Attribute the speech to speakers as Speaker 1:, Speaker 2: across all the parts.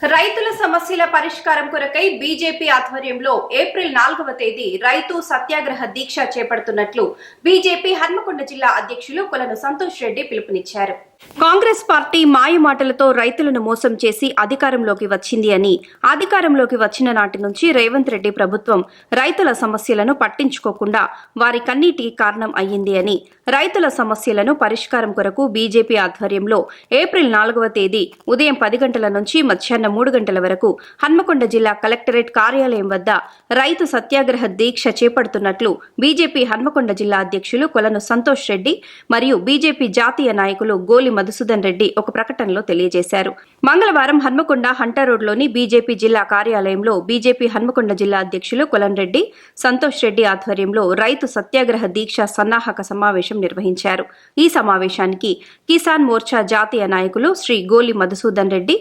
Speaker 1: రైతుల సమస్యల పరిష్కారం కొరకై బీజేపీ ఆధ్వర్యంలో ఏప్రిల్ నాలుగవ తేదీ రైతు సత్యాగ్రహ దీక్ష చేపడుతున్నట్లు బీజేపీ హన్మకొండ జిల్లా అధ్యక్షులు కొలను సంతోష్ రెడ్డి పిలుపునిచ్చారు. కాంగ్రెస్ పార్టీ మాయమాటలతో రైతులను మోసం చేసి అధికారంలోకి వచ్చింది అని అధికారంలోకి వచ్చిన నాటి నుంచి రేవంత్ రెడ్డి ప్రభుత్వం రైతుల సమస్యలను పట్టించుకోకుండా వారి కన్నీటికి కారణం అయ్యింది అని రైతుల సమస్యలను పరిష్కారం కొరకు బీజేపీ ఆధ్వర్యంలో ఏప్రిల్ నాలుగవ తేదీ ఉదయం పది గంటల నుంచి మధ్యాహ్నం మూడు గంటల వరకు హన్మకొండ జిల్లా కలెక్టరేట్ కార్యాలయం వద్ద రైతు సత్యాగ్రహ దీక్ష చేపడుతున్నట్లు బీజేపీ హన్మకొండ జిల్లా అధ్యక్షులు కొలను సంతోష్ రెడ్డి మరియు బీజేపీ జాతీయ నాయకులు గోలి మధుసూదన్ రెడ్డి ఒక ప్రకటనలో తెలియజేశారు. మంగళవారం హన్మకొండ హంటర్ రోడ్లోని బీజేపీ జిల్లా కార్యాలయంలో బీజేపీ హన్మకొండ జిల్లా అధ్యక్షులు కొలన్ రెడ్డి సంతోష్ రెడ్డి ఆధ్వర్యంలో రైతు సత్యాగ్రహ దీక్ష సన్నాహక సమావేశం నిర్వహించారు. ఈ సమావేశానికి కిసాన్ మోర్చా జాతీయ నాయకులు శ్రీ గోలి మధుసూదన్ రెడ్డి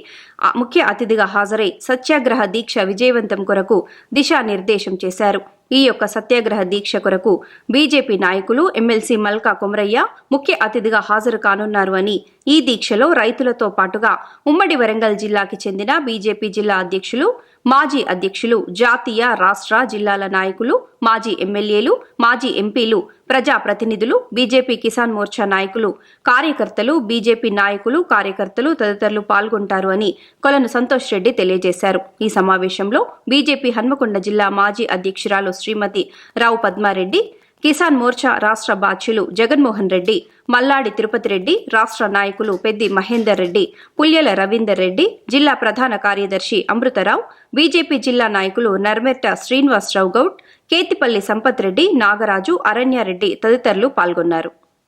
Speaker 1: ముఖ్య అతిథిగా హాజరై సత్యాగ్రహ దీక్ష విజయవంతం కొరకు దిశానిర్దేశం చేశారు. ఈ యొక్క సత్యాగ్రహ దీక్ష కొరకు బీజేపీ నాయకులు ఎమ్మెల్సీ మల్కా కొమరయ్య ముఖ్య అతిథిగా హాజరు కానున్నారు అని ఈ దీక్షలో రైతులతో పాటుగా ఉమ్మడి వరంగల్ జిల్లాకి చెందిన బీజేపీ జిల్లా అధ్యక్షులు మాజీ అధ్యక్షులు జాతీయ రాష్ట్ర జిల్లాల నాయకులు మాజీ ఎమ్మెల్యేలు మాజీ ఎంపీలు ప్రజా ప్రతినిధులు బీజేపీ కిసాన్ మోర్చా నాయకులు కార్యకర్తలు బీజేపీ నాయకులు కార్యకర్తలు తదితరులు పాల్గొంటారు అని కొలను సంతోష్ రెడ్డి తెలియజేశారు. ఈ సమావేశంలో బీజేపీ హన్మకొండ జిల్లా మాజీ అధ్యక్షురాలు శ్రీమతి రావు పద్మారెడ్డి కిసాన్ మోర్చా రాష్ట్ర బాధ్యులు జగన్మోహన్ రెడ్డి మల్లాడి తిరుపతి రెడ్డి రాష్ట్ర నాయకులు పెద్ది మహేందర్ రెడ్డి పుల్యల రవీందర్ రెడ్డి జిల్లా ప్రధాన కార్యదర్శి అమృతరావు బీజేపీ జిల్లా నాయకులు నర్మెట్ట శ్రీనివాసరావు గౌడ్ కేతిపల్లి సంపత్ రెడ్డి నాగరాజు అరణ్యారెడ్డి తదితరులు పాల్గొన్నారు.